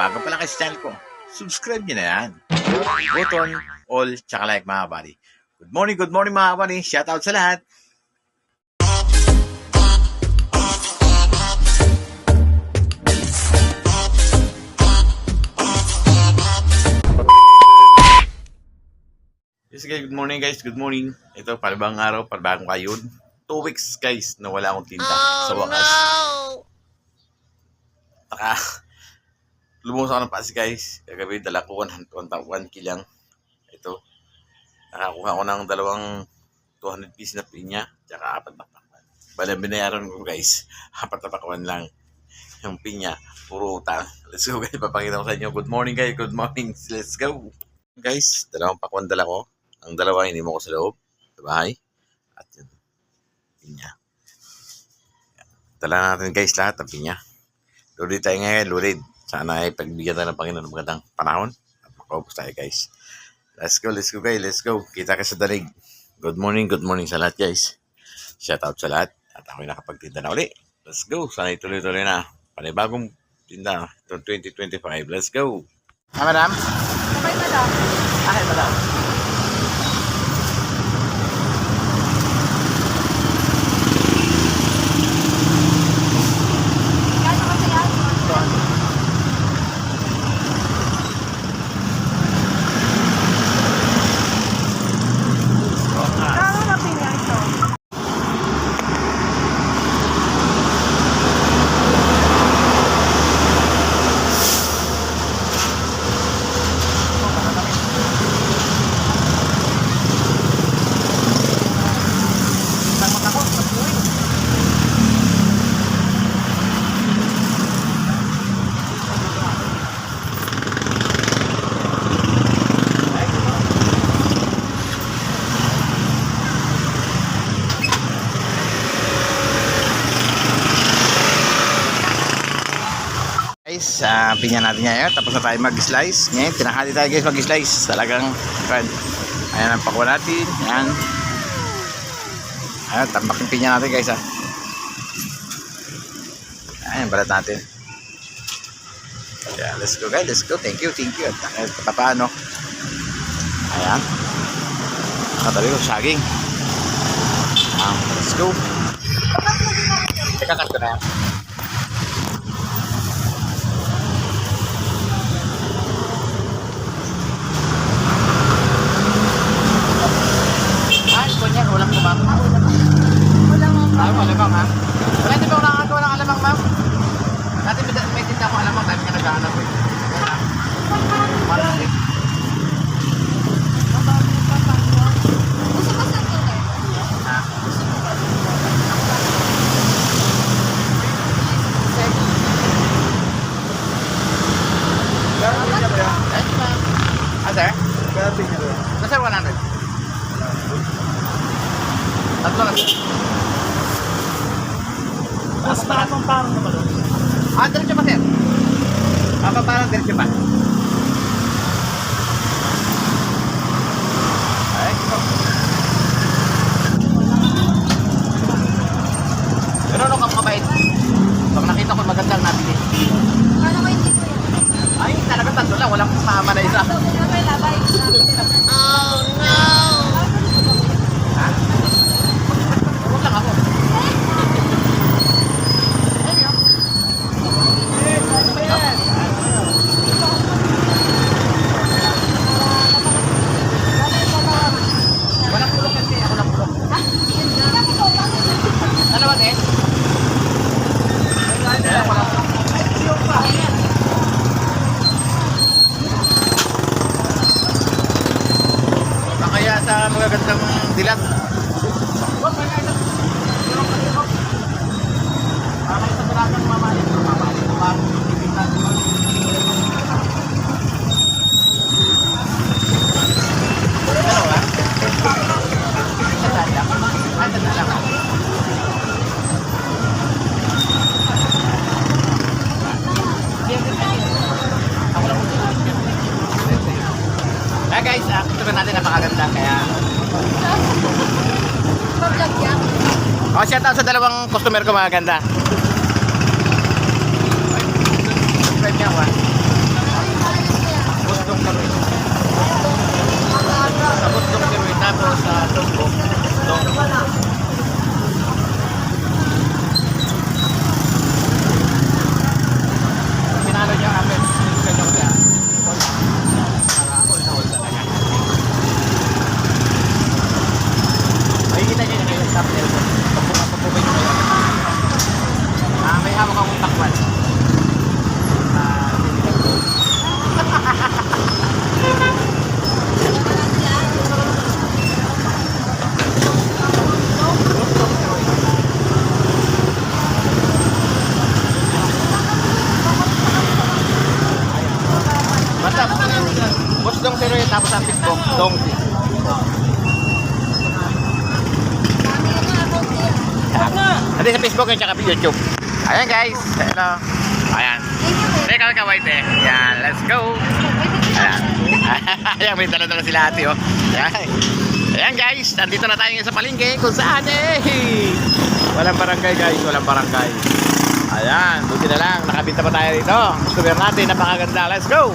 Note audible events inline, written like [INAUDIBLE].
bago pa lang kayo sa channel ko, subscribe nyo na yan. Button, all, tsaka like mga buddy. Good morning, good morning mga buddy. Shout out sa lahat. Yes guys, good morning guys, good morning. Ito, palibang araw, palibang kayod. Two weeks guys na wala akong tinta sa wakas. Naka, lumos ako ng pasi guys. Kagabi dala ko 1 kilang. Ito, nakakuha ko ng dalawang 200 piece na pinya, tsaka apat na pakwan. Bala binayaran ko guys, [LAUGHS] apat na pakwan lang. Yung pinya, puro utang. Let's go guys, papakita ko sa inyo. Good morning guys, good morning. [LAUGHS] Let's go. Guys, dalawang pakwan dala ko. Ang dalawa, hindi mo ko sa loob, sa bahay. At yun, pinya. Dala natin guys lahat ng pinya. Lurid tayo ngayon, lurid. Sana ay pagbigyan tayo ng Panginoon ng magandang panahon. At makaupos tayo guys. Let's go, let's go guys, let's go. Kita ka sa dalig. Good morning, good morning sa lahat guys. Shout out sa lahat. At ako'y nakapagtinda na uli. Let's go. Sana ituloy-tuloy na. Panibagong tinda. Itong 2025. Let's go. Ah, madam? Okay, madam. Okay, madam. Kano kasi yan? Kano na pinya ito? Guys, uh, pinya natin ngayon. Tapos na tayo mag-slice. Ngayon, tinahali tayo guys mag-slice. Talagang, kan. Ayan ang pakwa natin. Ayan. Ayan, tambak yung pinya natin guys ha. Ayan, balat natin. Yeah, let's go guys. Let's go. Thank you, thank you. At paano. Ayan. Katabi ko, saging. Ayan, let's go. Teka, ko na yan. Ah, ito niya, ulam ko ma'am. Wala mo. Ah, alamang ha? Wala din ba wala ka walang alamang ma'am? Dati may, may tinta ko alamang, dahil ka naghahanap eh. Yan ha? Malaki. Gusto ko sa tuloy. Ha? Eh, ma'am. Ah, sir? Na sir, 100. Tatlo na sir. Mas parang parang naman. Ah, diretso pa sir. Ah, pa- parang diretso pa. Ay, ito. Pero ano kang kabait? Pag nakita ko magandang nabili. Kano ko hindi ko yan? Ay, talaga tatlo lang. Walang kasama na isa. Labay, labay. [LAUGHS] Oh, no! Ha? Huwag lang ako. Walang pulok kasi. Ako lang pulok. Dalawa din? Wala, wala pulok. Kaya sa magagandang dilag. Guys, ah, ito na natin napakaganda kaya. Oh, shout out sa dalawang customer ko mga ganda. Subscribe niya ako Tapos sa Tungkok. Donkey. Dami na nga account niya. Hindi sa Facebook at saka sa YouTube. Ayan guys. Hello. Ayan. Teka ka, white eh. Yan, let's go. Ayan. [LAUGHS] Ayan, may dala-dala sila ate, oh. Ayan. Ayan guys, nandito na tayo sa palengke kung saan eh. Walang barangay guys, walang barangay. Ayan, buti na lang, nakabinta pa tayo dito. Customer natin, napakaganda. Let's go!